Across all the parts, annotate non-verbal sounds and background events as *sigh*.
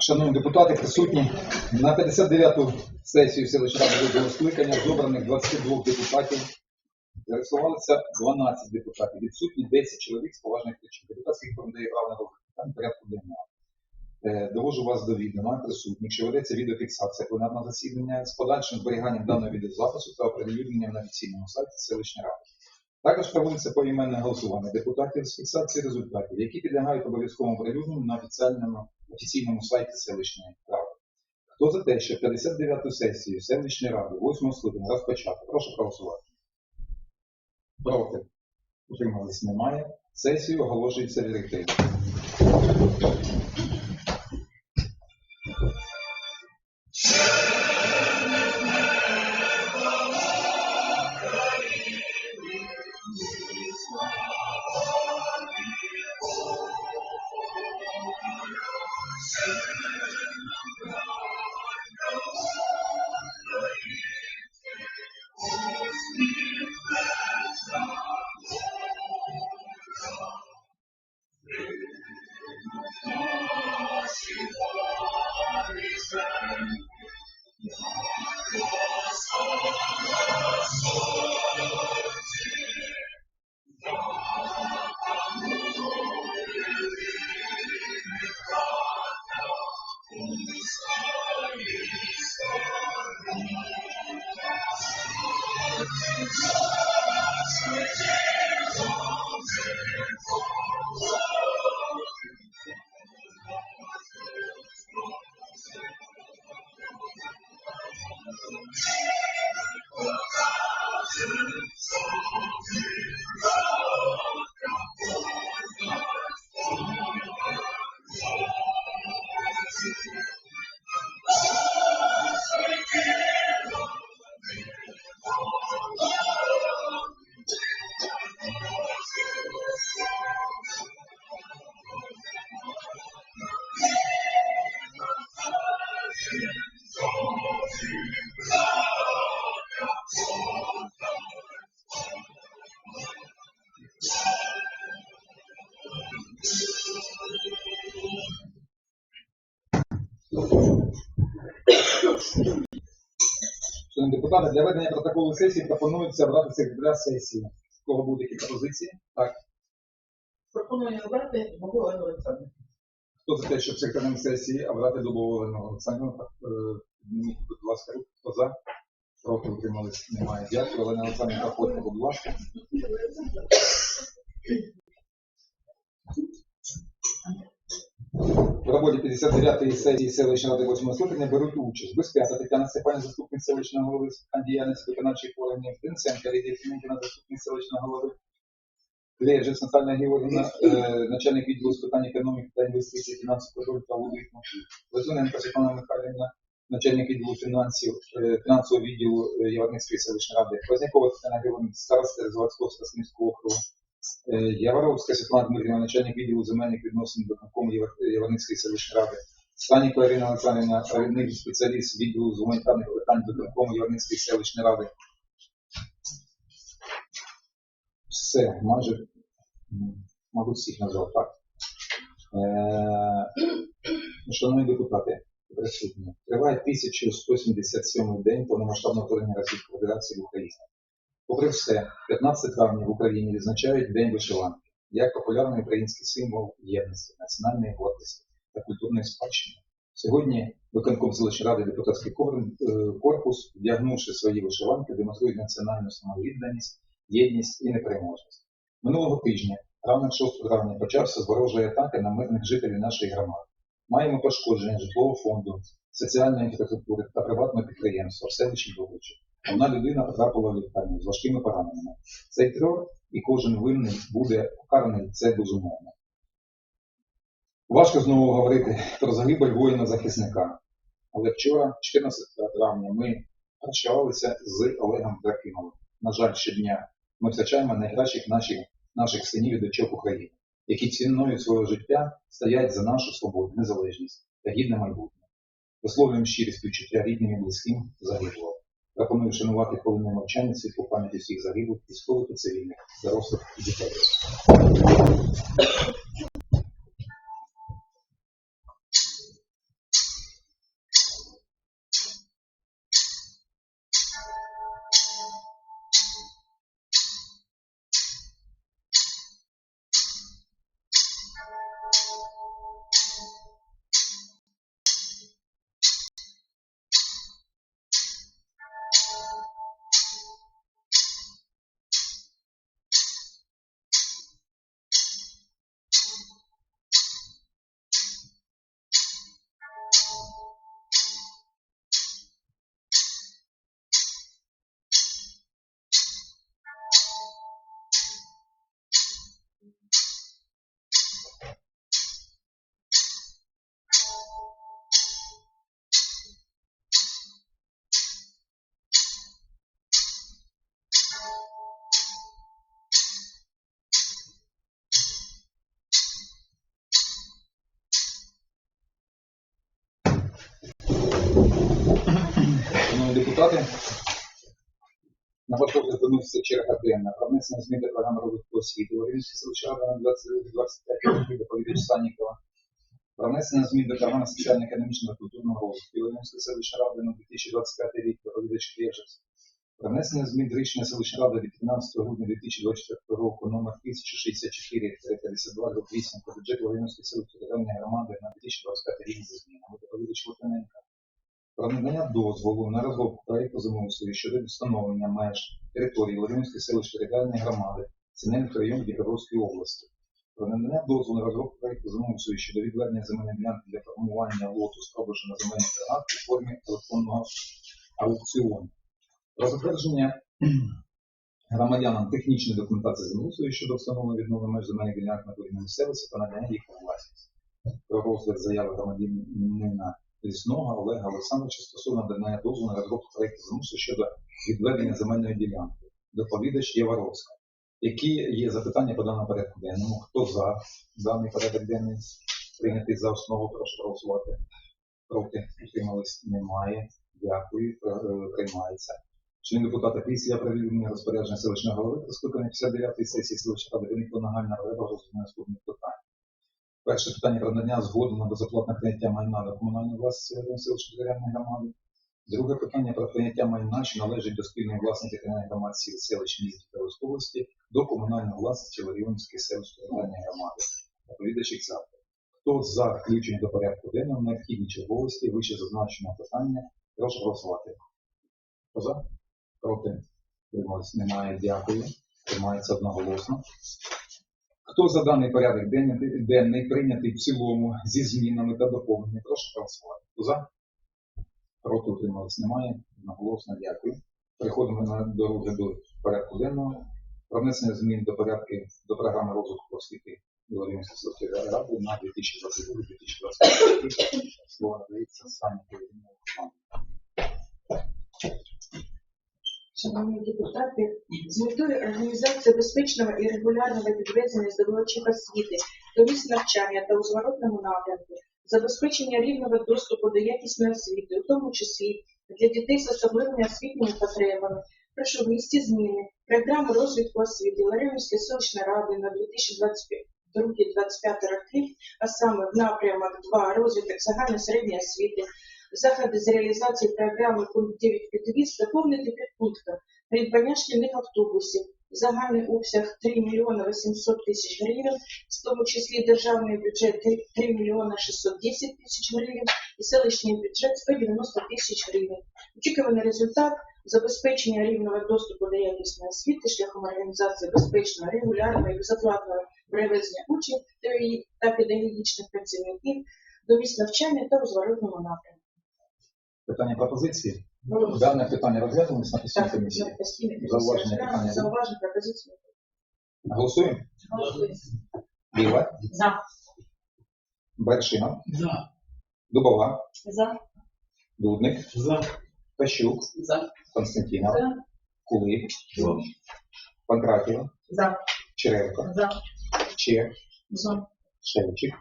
Шановні депутати, присутні на 59-ту сесію селищної ради другого скликання з обраних 22 депутатів зареєструвалося 12 депутатів. Відсутні 10 чоловік з поважних причин. Депутатський форум дає право на розгляд порядку денного. Е, Довожу вас до відома присутніх, що ведеться відеофіксація пленарного засідання з подальшим зберіганням даного відеозапису та оприлюдненням на офіційному сайті селищної ради. Також проводиться поіменне голосування депутатів з фіксації результатів, які підлягають обов'язковому оприлюдненню на офіційному, офіційному сайті селищної ради. Хто за те, що 59-ту сесію селищної ради 8 скликання розпочати? Прошу проголосувати. Проти. Утримались немає. Сесію оголошується директивою. Депутати, для ведення протоколу сесії пропонується обрати секретаря сесії. У кого будуть які пропозиції? Так. Пропоную обрати Богу Олену Олександрівну. Хто за те, щоб секретарем сесії обрати Дубову Олену Олександрівну? Е, Підніміть, будь ласка, руку. Хто за? Проти утримались? Немає. Дякую. Олена Олександрівна, проходьте, будь ласка. В роботі 59-ї сесії селищної ради 8 скликання беруть участь. Безп'ята Тетяна Степанівна, заступник селищного голови діяльності виконавчих органів, Тинценка Лідія Семенкіна, заступник селищного голови, Лежець Наталія Георгіївна, е, начальник відділу з питань економіки та інвестицій, фінансового контролю та аудиту, Лизуненко Світлана Михайлівна, начальник відділу фінансів, е, фінансового відділу е, Яворницької селищної ради, Вознякова Тетяна Георгіївна, староста Розвадського Старостинського округу, Яворовська Світлана Дмитрівна, начальник відділу земельних відносин виконкому Яворницької селищної ради, Станіко Ірина Олександрівна, провідний спеціаліст відділу з гуманітарних питань виконкому Яворницької селищної ради. Все, майже, мабуть, всіх назвав так. Е, Шановні депутати, присутні, триває 1177 день повномасштабного вторгнення Російської Федерації в Україну. Попри все, 15 травня в Україні відзначають День вишиванки як популярний український символ єдності, національної гордості та культурної спадщини. Сьогодні виконком селищної ради депутатський е, корпус, вдягнувши свої вишиванки, демонструє національну самовідданість, єдність і непереможність. Минулого тижня, ранок 6 травня, почався з ворожої атаки на мирних жителів нашої громади. Маємо пошкодження житлового фонду, соціальної інфраструктури та приватного підприємства в селищі Добричі. Одна людина потрапила в лікарню з важкими пораненнями. Цей терор і кожен винний буде покараний, це безумовно. Важко знову говорити про загибель воїна-захисника. Але вчора, 14 травня, ми прощалися з Олегом Дракимовим. На жаль, щодня ми втрачаємо найкращих наших, наших синів і дочок України, які ціною свого життя стоять за нашу свободу, незалежність та гідне майбутнє. Висловлюємо щирі співчуття рідним і близьким загиблого. Пропоную вшанувати хвилиною мовчання світлу пам'яті всіх загиблих, військових і цивільних, дорослих і дітей. Депутати, на ваш розгляд виноситься черга денна. Про внесення змін до програми розвитку освіти. У Рівненській селищі на 25 доповідач Санікова. Про внесення змін до програми соціально-економічного культурного розвитку. У Рівненської селищної ради на 2025 рік доповідач Кєжець. Про внесення змін до рішення селищної ради від 15 грудня 2024 року номер 1064 52 8 про бюджет Рівненської селищної державної громади на 2025 рік зі змінами. Доповідач Литвиненка про надання дозволу на розробку проєкту землеустрою щодо встановлення меж території Володимирської селищної територіальної громади Синельних районів Дніпровської області. Про надання дозволу на розробку проєкту землеустрою щодо відведення земельної ділянки для формування лоту з продажу на земельних торгах у формі електронного аукціону. Про затвердження *clears throat* громадянам технічної документації землеустрою щодо встановлення відновлення меж земельних ділянок на території місцевості та надання їх у власність. Про розгляд заяви громадянина Лісного Олега Олександровича стосовно надання дозволу на розробку проєкту землеустрою щодо відведення земельної ділянки. Доповідач Єваровська. Які є запитання по даному порядку денному? Хто за даний порядок денний прийнятий за основу? Прошу голосувати. Проти утримались немає. Дякую. Е, Приймається. Член депутата після проведення розпорядження селищного голови та скликання 59-ї сесії селищної ради виникла нагальна розгляду наступних питань. Перше питання про надання згоди на безоплатне прийняття майна до комунальної власності селищної територіальної громади. Друге питання про прийняття майна, що належить до спільної власності територіальної громади сіл селищ міст та області до комунальної власності Ларіонської селищної територіальної громади. Доповідач завтра. Хто за включення до порядку денного необхідні черговості вище зазначеного питання, прошу голосувати. Хто за? Проти? Немає. Дякую. Приймається одноголосно. Хто за даний порядок денний, денний прийнятий в цілому зі змінами та доповненнями, прошу голосувати. Хто за? Проти утримались немає. Одноголосно дякую. Переходимо на до порядку денного. Про внесення змін до порядки до програми розвитку освіти Білорівської селищної ради на 2022-2025 рік. Слово надається Сані Кирилівні Шановні депутати, з метою організації безпечного і регулярного підвезення здобувачів освіти до місць навчання та у зворотному напрямку, забезпечення рівного доступу до якісної освіти, у тому числі для дітей з особливими освітніми потребами, прошу внести зміни в програму розвитку освіти Ларівської селищної ради на 2022-2025 роки, а саме в напрямок 2 розвиток загальної середньої освіти, заходи з реалізації програми пункт 9 підвіз доповнити підпунктом придбання шкільних автобусів, загальний обсяг 3 мільйони 800 тисяч гривень, в тому числі державний бюджет 3 мільйони 610 тисяч гривень і селищний бюджет 190 тисяч гривень. Очікуваний результат забезпечення рівного доступу до якісної освіти шляхом організації безпечного, регулярного і безоплатного перевезення учнів та педагогічних працівників до місць навчання та у зворотному напрямку. Питання пропозиції. Дане питання розглянулось на постійній комісії. Зауваження питання. Зауваження пропозиції. Голосуємо. Біла, За. Бершина, За. Дубова, За. Дудник, За. Кащук, За. Константинов, За. Кулик, Панкратіва, За. Черевко, За. Чех, За. Шевчик,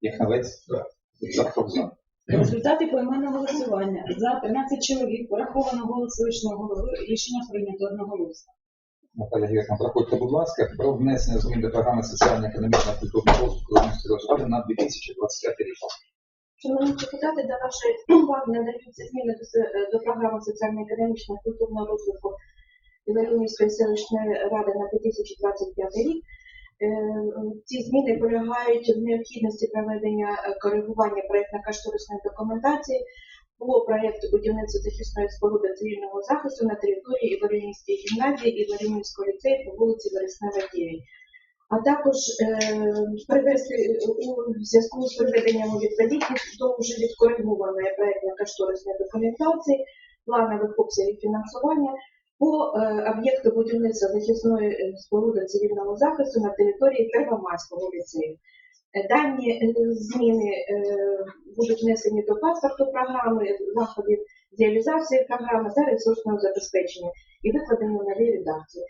Яхновець, Захов за. Результати поіменного голосування. За 13 чоловік пораховано голос селищного голови. Рішення прийнято одноголосно. Наталя Гірна, проходьте, будь ласка, про внесення змін до програми соціально-економічного культурного розвитку на 2025 рік. Шановні депутати, до вашої уваги надаються зміни до, до програми соціально-економічного культурного розвитку Іларівської селищної ради на 2025 рік. Е, Ці зміни полягають в необхідності проведення е, коригування проєктно-кошторисної документації по проєкту будівництва захисної споруди цивільного захисту на території Іларівської гімназії і Іларівського ліцею по вулиці Вереснева 9 а також е, привести у зв'язку з приведенням у відповідність до вже відкоригованої проєктно-кошторисної документації, планових обсягів фінансування по е, об'єкту будівництва захисної е, споруди цивільного захисту на території Первомайського ліцею. Е, Дані зміни будуть внесені до паспорту програми, заходів з реалізації програми та ресурсного забезпечення і викладені в новій редакції.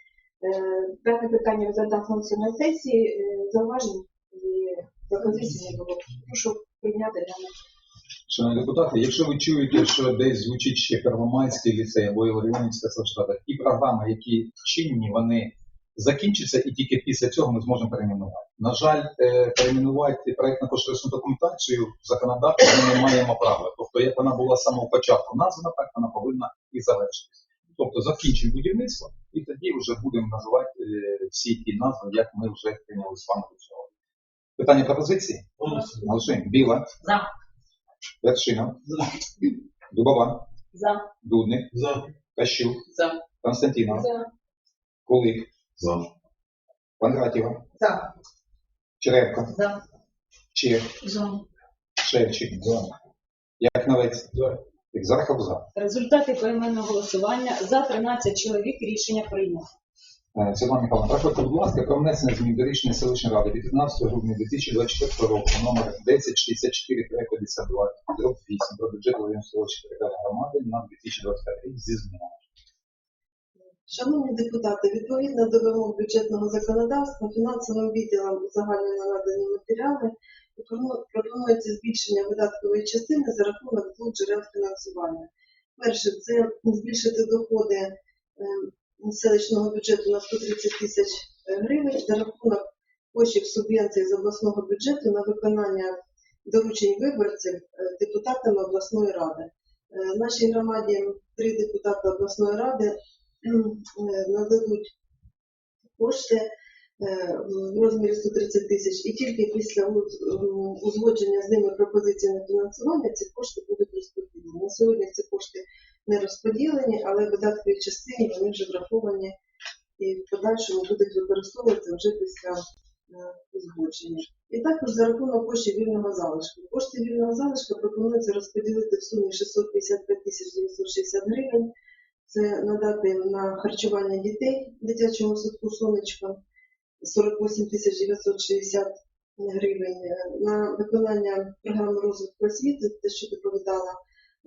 Дане питання розглядалося на сесії, зауважень і пропозицій не було. Прошу прийняти дане Шановні депутати, якщо ви чуєте, що десь звучить ще Первомайський ліцей або Іларіонівська селищна, ті програми, які чинні, вони закінчаться, і тільки після цього ми зможемо перейменувати. На жаль, е, перейменувати проєктно-кошторисну документацію законодавчо ми не маємо права. Тобто, як вона була з самого початку названа, так вона повинна і завершитися. Тобто закінчимо будівництво, і тоді вже будемо називати е, всі ті назви, як ми вже прийняли з вами до цього. Питання пропозиції? Голосуємо. Біла. За. Вершина. За. Дубова. За. Дудник. За. Кащук. За. Константинов. За. Кулик. За. Кондратєва. За. Черевко. За. Чех. За. Шевчик. Якновець. Екзархов за. Результати поіменного голосування за 13 чоловік рішення прийнято. Е, Світлана Михайловна, прошу, будь ласка, про внесення змін до рішення селищної ради від 15 грудня 2024 року номер 1064 52 8 про бюджет селищної територіальної громади на 2025 рік зі змінами. Шановні депутати, відповідно до вимог бюджетного законодавства, фінансовим відділом узагальнено надані матеріали пропонується збільшення видаткової частини за рахунок двох джерел фінансування. Перше, це збільшити доходи е, селищного бюджету на 130 тисяч гривень за рахунок коштів субвенцій з обласного бюджету на виконання доручень виборців е, депутатами обласної ради. Е, Нашій громаді три депутати обласної ради е, нададуть кошти е, в розмірі 130 тисяч, і тільки після узгодження з ними пропозиції на фінансування ці кошти будуть розподілені. На сьогодні ці кошти не розподілені, але в видатковій частині вони вже враховані і в подальшому будуть використовуватися вже після е, узгодження. І також за рахунок коштів вільного залишку. Кошти вільного залишку пропонується розподілити в сумі 655 тисяч 960 гривень. Це надати на харчування дітей в дитячому садку сонечко 48 тисяч 960 гривень. Е, На виконання програми розвитку освіти, те, що доповідала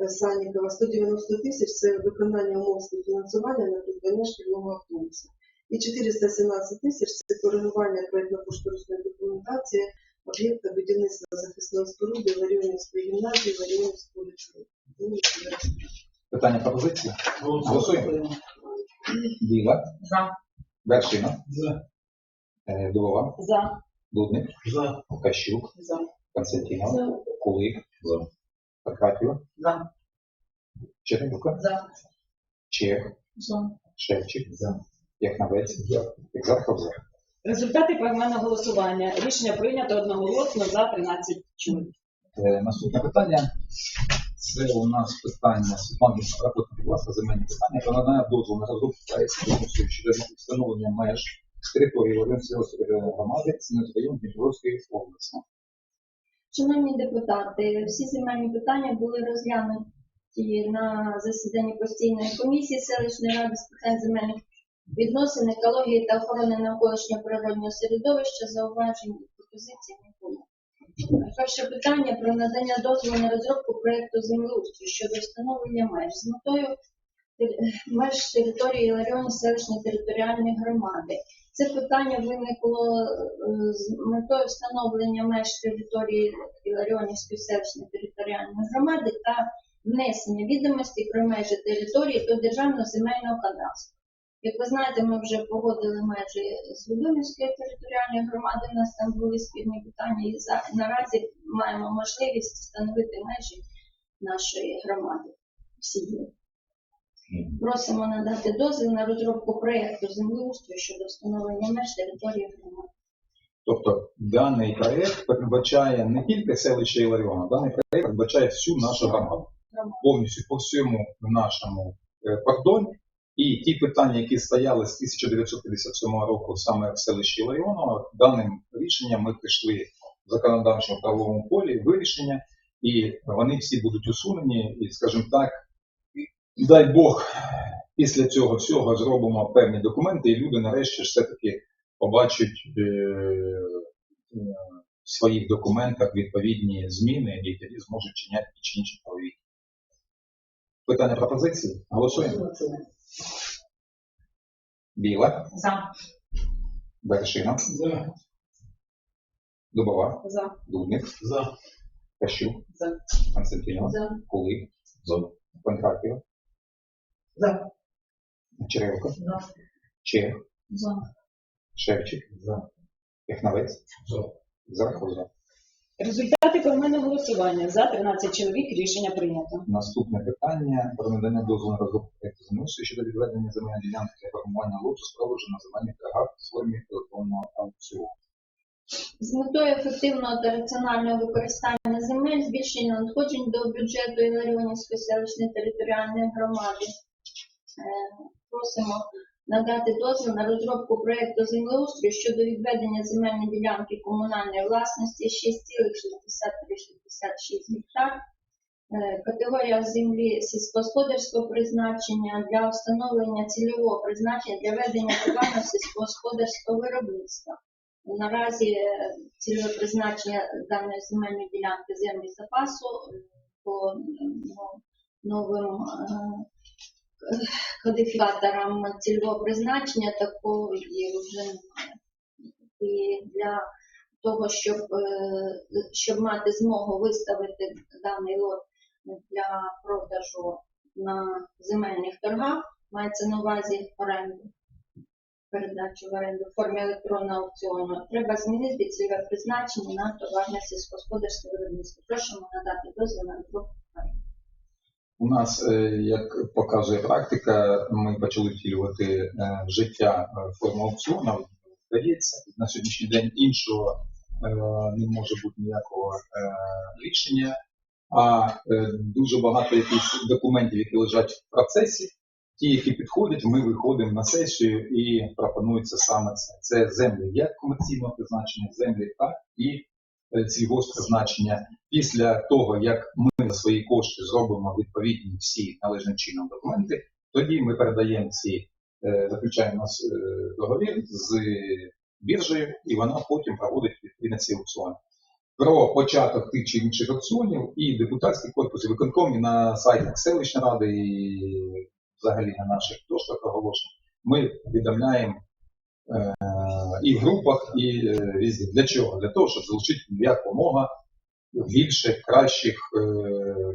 Санікова, 190 тисяч це виконання умов співфінансування на придбання шкільного автобуса. І 417 тисяч це коригування проєктно-кошторисної документації об'єкта будівництва захисної споруди Варіонівської гімназії, Варіонівського ліцею. Питання пропозиції? Голосуємо. Біла. За. Вершина. За. Е, Дубова. За. Дудник. За. Кащук. За. Константинов. За. Кулик. За. Подкатьева. За. Черевко. За. Чех. За. Шевчик. Якновець. Екзархов за. Результати поіменного голосування. Рішення прийнято одноголосно за 13 чоловік. Е, Наступне питання. Це у нас питання Світлана Рапотна, будь ласка, земельні питання про надання дозволу на розробку проєкту конкурсу щодо встановлення меж з території Волинської громади Сінець район Дніпровської області. Шановні депутати, всі земельні питання були розглянуті на засіданні постійної комісії селищної ради з питань земельних відносин, екології та охорони навколишнього природнього середовища, зауважень і пропозицій не було. Перше питання про надання дозволу на розробку проєкту землеустрою щодо встановлення меж з метою меж території Іларіоні селищної територіальної громади. Це питання виникло е, з метою встановлення меж території Іларіонівської селищної територіальної громади та внесення відомостей про межі території до Державного земельного кадастру. Як ви знаєте, ми вже погодили межі з Любимівської територіальної громади, у нас там були спільні питання, і наразі маємо можливість встановити межі нашої громади. Всієї. Просимо надати дозвіл на розробку проєкту землеустрою щодо встановлення меж території громади. Тобто даний проєкт передбачає не тільки селище Іларіона, даний проєкт передбачає всю нашу громаду. Повністю по всьому нашому е, кордоні. І ті питання, які стояли з 1957 року саме в селищі Іларіона, даним рішенням ми прийшли в законодавчому правовому полі вирішення, і вони всі будуть усунені, і, скажімо так, дай Бог, після цього всього зробимо певні документи, і люди нарешті все-таки побачать е, в своїх документах відповідні зміни, і тоді зможуть чиняти ті чи інші правові. Питання пропозиції? Голосуємо. Біла, За. Вершина, За. Дубова, За. Дудник, За. Кащук, За. Константинова, За. Кулик, Панкратіва, За. Черевко, За. Чех, За. Шевчик, Яхнавець, Зарахов за. Результати поіменного голосування. За 13 чоловік рішення прийнято. Наступне питання про надання дозволу на розробку проєкту землеустрою щодо відведення земельної ділянки для формування лоту продажу на земельних торгах в формі електронного аукціону. З метою ефективного та раціонального використання земель, збільшення надходжень до бюджету Іларіонівської селищної територіальної громади. Просимо надати дозвіл на розробку проєкту землеустрою щодо відведення земельної ділянки комунальної власності 6,6366 гектар. Е, Категорія землі сільськогосподарського призначення для встановлення цільового призначення для ведення товарно сільськогосподарського виробництва. Наразі е, цільове призначення даної земельної ділянки землі запасу е, по ну, новим кодифікаторам цільового призначення такої вже немає. І для того, щоб, е, щоб мати змогу виставити даний лот для продажу на земельних торгах, мається на увазі оренду передачу в оренду в формі електронного аукціону, треба змінити цільове призначення на товарне сільськогосподарське виробництво. Просимо надати дозвіл на розробку. У нас, е, як показує практика, ми почали втілювати е, життя е, форму аукціону. Здається, на сьогоднішній день іншого не може бути ніякого рішення, а дуже багато якихось документів, які лежать в процесі, ті, які підходять, ми виходимо на сесію і пропонується саме це. Це землі як комерційного призначення, землі так і е, сільгоспризначення. Після того, як ми за свої кошти зробимо відповідні всі належним чином документи, тоді ми передаємо ці, е, заключаємо е, договір з біржею, і вона потім проводить відповідно ці аукціони. Про початок тих чи інших аукціонів і депутатський корпус, і виконком, і на сайтах селищної ради, і взагалі на наших дошках оголошень, ми повідомляємо і в групах, і е, різні. Для чого? Для того, щоб залучити якомога більше кращих е,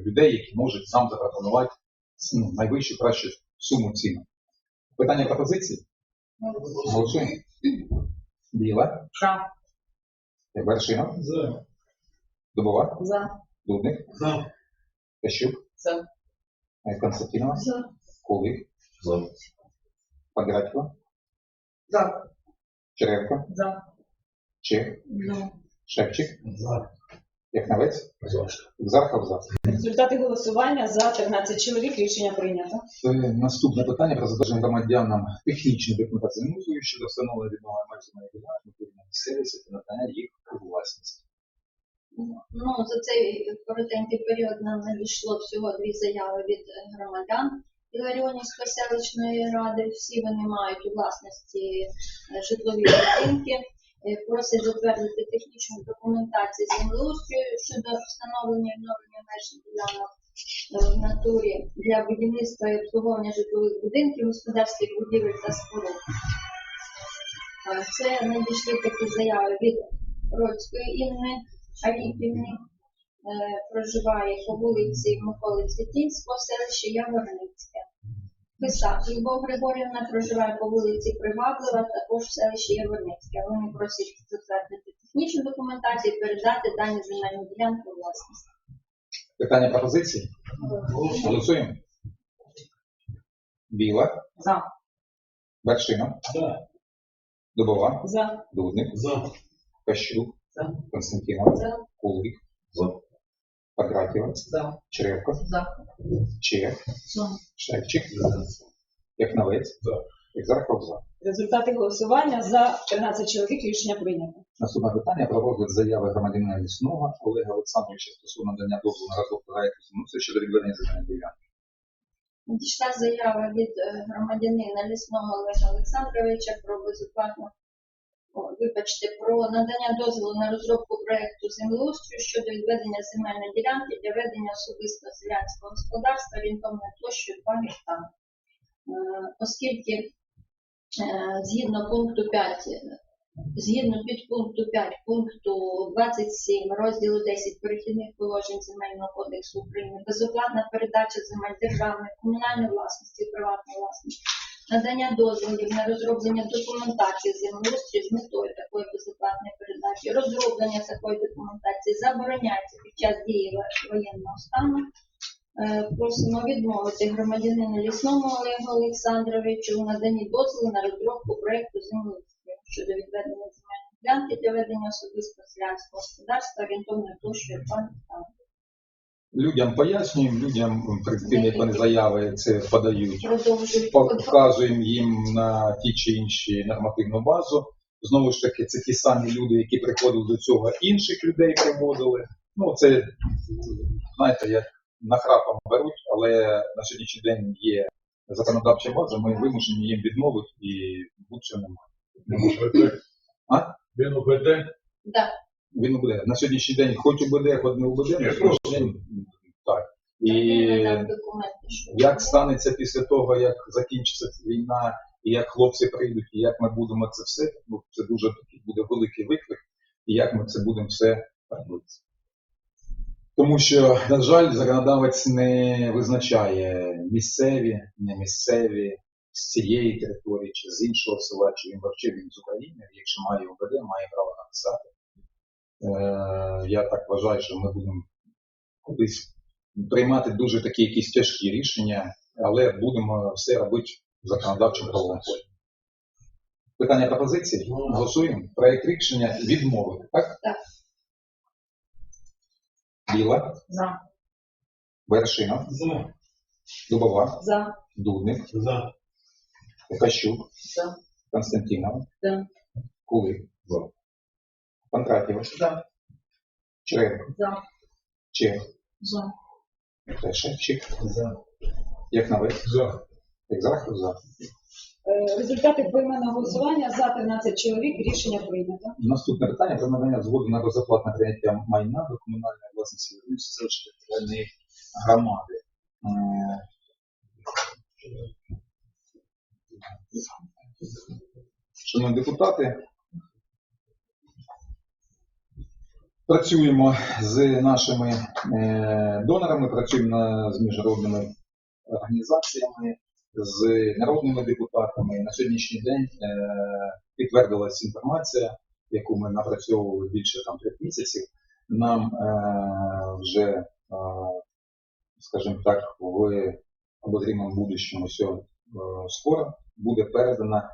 людей, які можуть нам запропонувати ну, найвищу кращу суму ціну. Питання пропозиції? Голосуємо. Біла, За. Вершина, Дубова, За. Дудник, Кащук, За. е, Константинова, Кулик, Погратько, За. Черевко, За. Чех, За. Шевчик, Яхнавець, Зархов за. Результати голосування. За 13 чоловік рішення прийнято. Е, Наступне питання про затвердження громадянам технічної документації землеустрою щодо встановлення відновлення меж земельних ділянок відповідно місцевості та надання їх у власність. Ну, за цей коротенький період нам надійшло всього дві заяви від громадян Іларіонівської селищної ради. Всі вони мають у власності е, житлові будинки. Е, Просять затвердити технічну документацію землеустрою щодо встановлення і відновлення меж ділянок е, в натурі для будівництва і обслуговування житлових будинків, господарських будівель та споруд. Це надійшли такі заяви від Родської Інни Аліпівни, е, проживає по вулиці Миколи Цвітінського, селище Яворницьке. Писак Любов Григорівна проживає по вулиці Приваблива, також в селищі Яворницьке. Вони просять затвердити технічну документацію і передати дані земельні ділянки у власність. Питання пропозиції? Голосуємо. Біла, За. Вершина, Дубова, За. Дудник, Кащук, За. Константинова, За. Кулик, Погратьєва, За. Черевко, За. Чех, За. Шевчик, Яхнавець, Зархов за. Результати голосування. За 13 чоловік рішення прийнято. Наступне питання про розгляд заяви громадянина лісного Олега Олександровича стосовно надання дозволу на розробку проекту землеустрою щодо відведення земельної ділянки. Надійшла заява від е, громадянина лісного Олега Олександровича про безоплатну вибачте, про надання дозволу на розробку проекту землеустрою щодо відведення земельної ділянки для ведення особистого селянського господарства орієнтовною площею 2 гектари. Е, Оскільки е, згідно пункту 5 згідно підпункту 5 пункту 27 розділу 10 перехідних положень Земельного кодексу України безоплатна передача земель державної, комунальної власності, приватної власності, надання дозволів на розроблення документації землеустрою з метою такої безоплатної передачі, розроблення такої документації забороняється під час дії воєнного стану. Е, Просимо відмовити громадянину лісному Олегу Олександровичу у наданні дозволу на розробку проекту землеустрою щодо відведення земельної ділянки для ведення особистого селянського господарства орієнтовною площею 2 гектари. Людям пояснюємо, людям перед тим, як вони заяви це подають, показуємо їм на ті чи інші нормативну базу. Знову ж таки, це ті самі люди, які приходили до цього, інших людей приводили. Ну, це, знаєте, як нахрапом беруть, але на сьогоднішній день є законодавча база, ми вимушені їм відмовити і лучше немає. Він УБД, Да. Він буде. На сьогоднішній день хоч УБД, хоч не УБД, на сьогоднішній день так. І як станеться після того, як закінчиться ця війна, і як хлопці прийдуть, і як ми будемо це все, ну це дуже такий буде великий виклик, і як ми це будемо все робити. Тому що, на жаль, законодавець не визначає місцеві, не місцеві з цієї території чи з іншого села, чи він взагалі він з України, якщо має ОБД, має право написати. Е, я так вважаю, що ми будемо кудись приймати дуже такі якісь тяжкі рішення, але будемо все робити в законодавчому правовому полі. Питання пропозиції? Голосуємо. Проект рішення відмовити, так? Так. Біла, За. Вершина, За. Дубова, За. Дудник, За. Кащук, За. Константинов, За. Кулик, Панкратєва, За. Черенко, За. Чех, За. Шевчик, За. Яхновець, За. Екзарх, за. Е, Результати поіменного голосування за 13 чоловік. Рішення прийнято. Наступне питання про надання згоди на безоплатне прийняття майна до комунальної власності селищної територіальної громади. Е, Шановні депутати, працюємо з нашими е, донорами, працюємо з міжнародними організаціями, з народними депутатами. На сьогоднішній день е, підтвердилася інформація, яку ми напрацьовували більше там трьох місяців. Нам е, вже, скажімо так, в обозрімому будущому все скоро буде передана,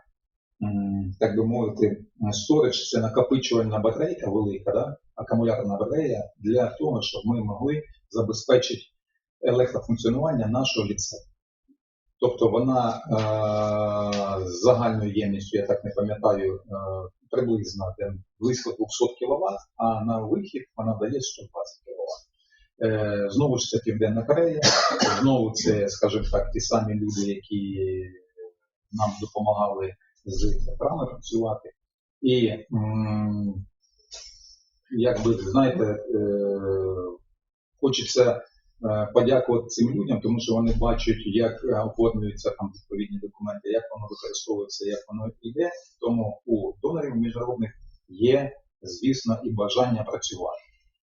так би мовити, сторож, це накопичувальна батарейка велика, да? акумуляторна батарея для того, щоб ми могли забезпечити електрофункціонування нашого ліцею. Тобто вона е, з загальною ємністю, я так не пам'ятаю, е, приблизно там, близько 200 кВт, а на вихід вона дає 120 кВт. Е, знову ж це Південна Корея, знову це, скажімо так, ті самі люди, які нам допомагали з програми працювати. І м, якби знаєте, е, хочеться е, подякувати цим людям, тому що вони бачать, як оформлюються там відповідні документи, як воно використовується, як воно йде. Тому у донорів міжнародних є, звісно, і бажання працювати.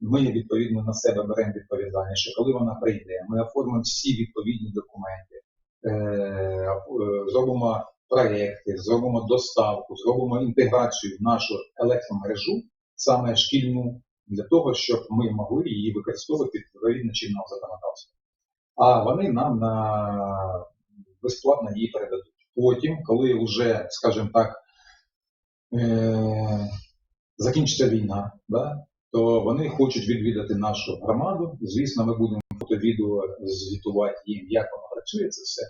Ми відповідно на себе беремо відповідальність, що коли вона прийде, ми оформимо всі відповідні документи, е, зробимо проекти, зробимо доставку, зробимо інтеграцію в нашу електромережу, саме шкільну, для того, щоб ми могли її використовувати відповідно чинного законодавства. А вони нам на безплатно її передадуть. Потім, коли вже, скажімо так, е- закінчиться війна, да, то вони хочуть відвідати нашу громаду. Звісно, ми будемо фото-відео звітувати їм, як воно працює це все,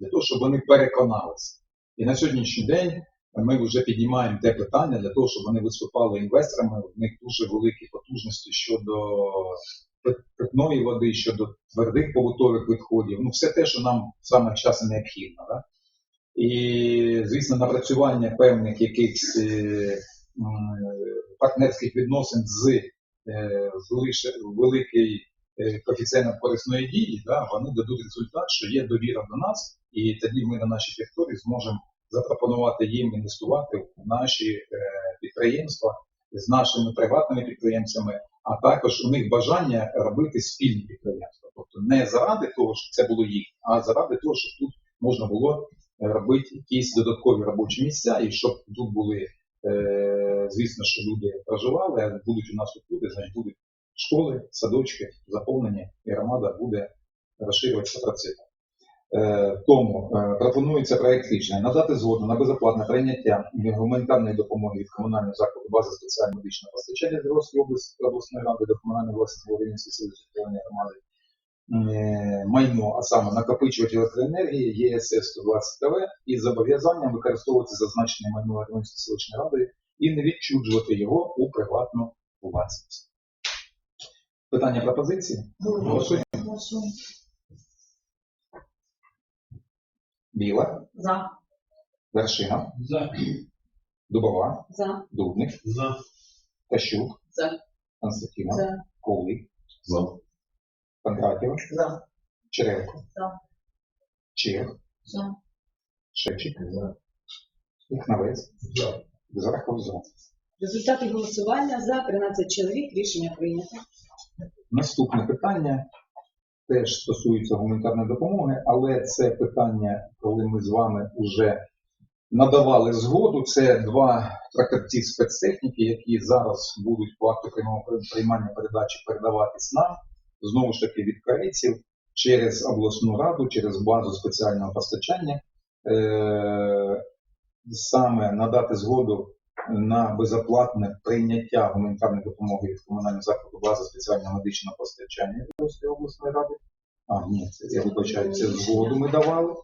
для того, щоб вони переконалися. І на сьогоднішній день ми вже піднімаємо те питання для того, щоб вони виступали інвесторами. В них дуже великі потужності щодо питної води, щодо твердих побутових відходів. Ну, все те, що нам саме часом необхідно. Да? І, звісно, напрацювання певних якихось е, партнерських відносин з е, великий коефіцієнтом корисної дії, да, вони дадуть результат, що є довіра до нас, і тоді ми на нашій території зможемо запропонувати їм інвестувати в наші е, підприємства з нашими приватними підприємцями, а також у них бажання робити спільні підприємства. Тобто не заради того, щоб це було їх, а заради того, щоб тут можна було е, робити якісь додаткові робочі місця, і щоб тут були, е, звісно, що люди проживали, а будуть у нас тут люди, значить будуть школи, садочки заповнені, і громада буде розширюватися процес. Е, Тому е, пропонується проект рішення надати згоду на безоплатне прийняття гуманітарної допомоги від комунального закладу бази спеціального медичного постачання Дніпровської області обласної ради до комунальної власності сили територіальної громади е, майно, а саме накопичувач електроенергії ЄСС 120 ТВ із зобов'язанням використовувати зазначене майно Волинської селищної ради і не відчуджувати його у приватну власність. Питання пропозиції? Голосуємо. Біла, За. Вершина, За. Дубова, За. Дубник, За. Тащук, За. Константинов, За. Ковлик, За. Панкратєва, За. Черевко, За. Чех, За. Шевчик, Іхнавець, Зарахов за. Результати голосування за 13 чоловік. Рішення прийнято. Наступне питання теж стосується гуманітарної допомоги, але це питання, коли ми з вами вже надавали згоду. Це два тракторці спецтехніки, які зараз будуть по акту приймання передачі передаватись нам, знову ж таки від корейців, через обласну раду, через базу спеціального постачання. Е, саме надати згоду на безоплатне прийняття гуманітарної допомоги від комунального закладу бази спеціального медичного постачання Дніпровської обласної ради. А, ні, це я вибачаю, це згоду ми давали,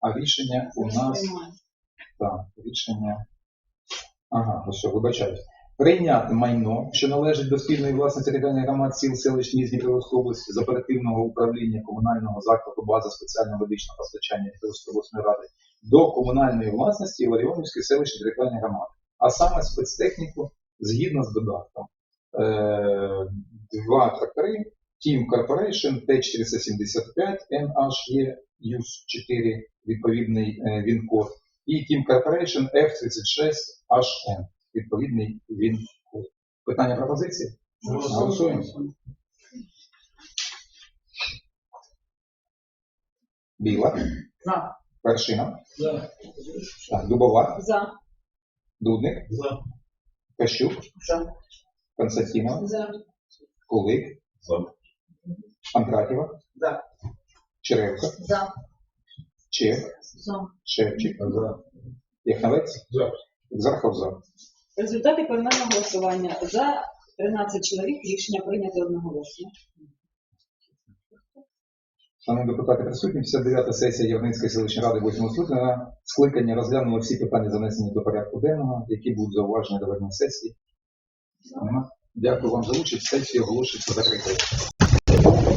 а рішення у нас так, рішення. Ага, ось що, вибачаюсь. Прийняти майно, що належить до спільної власності територіальних громад сіл селищ міст Дніпровської області з оперативного управління комунального закладу бази спеціального медичного постачання Дніпровської обласної ради до комунальної власності Ларіонівської селищної територіальної громади. А саме спецтехніку згідно з додатком. Е, два трактори Team Corporation T475 NHE US 4 відповідний е, він-код і Team Corporation F36HN відповідний він-код. Питання пропозиції? Голосуємо. Біла, За. Першина, За. так, Дубова, За. Дудник, За. Кащук, За. Константинов, За. Кулик, За. Панкратєва, За. Черевко, За. Чех, За. Шевчик, Яхнавець, За. Зархов за. Результати поіменного голосування за 13 чоловік. Рішення прийнято одноголосно. Шановні депутати присутні, 59-та сесія Явницької селищної ради 8 скликання, скликання розглянула всі питання занесені до порядку денного, які будуть зауважені до ведення сесії. Дякую вам за участь. Сесія оголошується закритою.